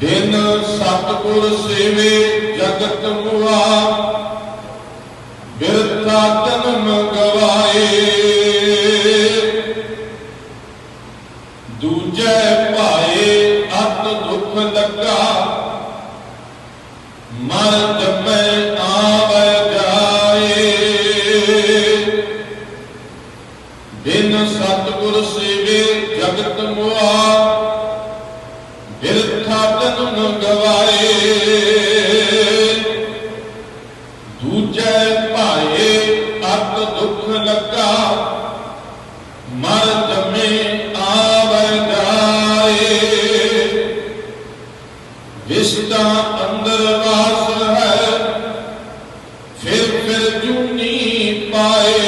ਦਿਨ ਸਤਿਗੁਰ ਸੇਵੇ ਜਗਤ ਮੁਆ ਬਿਰਥਾ ਜਨਮ ਗਵਾਏ। ਦੂਜੇ ਭਾਏ ਅਤ ਦੁੱਖ ਲੱਗਾ ਮਰ ਜਮੈ ਆਵੈ ਜਾਏ। ਬਿਨ ਸਤਿਗੁਰ ਸੇਵੇ ਜਗਤ ਮੁਆ ਲੱਗਾ। ਮਰ ਜਮੇ ਆਵੈ ਜਾਏ। ਵਿਸਤਾ ਅੰਦਰ ਵਾਸ ਹੈ, ਫਿਰ ਫਿਰ ਜੂਨੀ ਪਾਏ?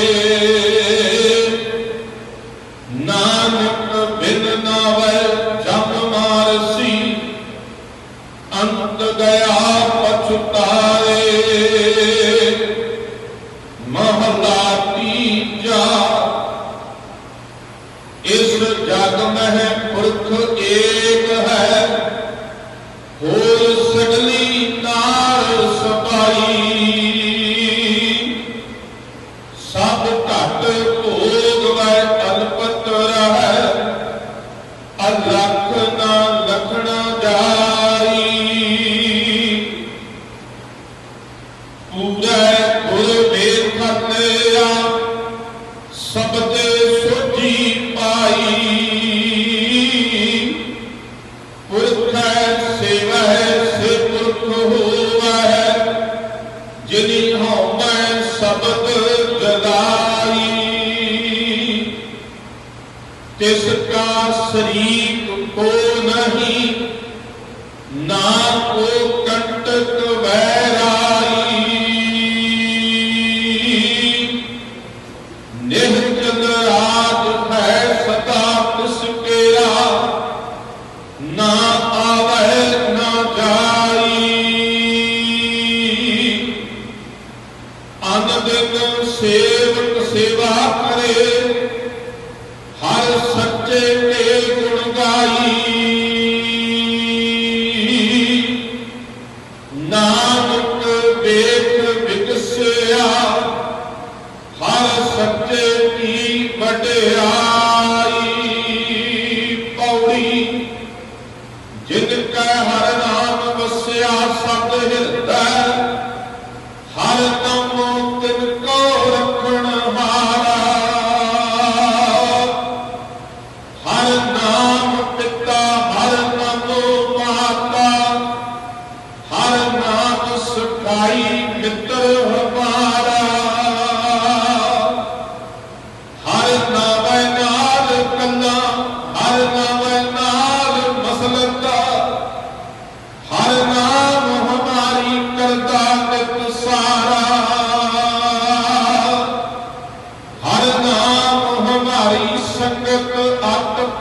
ਨਾਨਕ ਬਿਨ ਨਾਵੈ ਜਮ ਮਾਰਸੀ, ਅੰਤ ਗਿਆ ਪਛਤਾਏ। ਮਹਲਾ ਪੂਰੇ ਗੁਰ ਵੇਦ ਖਤਿਆ ਸਬਦੇ ਸੋਝੀ ਪਾਈ। ਪੁਰਖੈ ਸੇਵੈ ਸੇ ਪੁਰਖ ਹੋਵੈ ਜਿਨੀ ਹਉਮੈ ਸਬਦ ਜਗਾਈ ਤਿਸ ਕਾ ਸਰੀਕ ਕੋ ਨਹੀਂ ਅਨ ਸੇਵਕ ਸੇਵਾ ਕਰੇ, ਹਰ ਸੱਚੇ ਕੇ ਗੁਣ ਗਾਈ। ਨਾਨਕ ਵੇਖ ਵਿਗਸਿਆ ਹਰ ਸੱਚੇ ਕੀ ਵਡਿਆਈ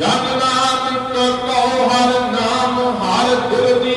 ਜਗ ਦਾ ਤਿੱਤਰ ਕਉ ਹਰ ਨਾਮ ਹਰ ਦਿਲ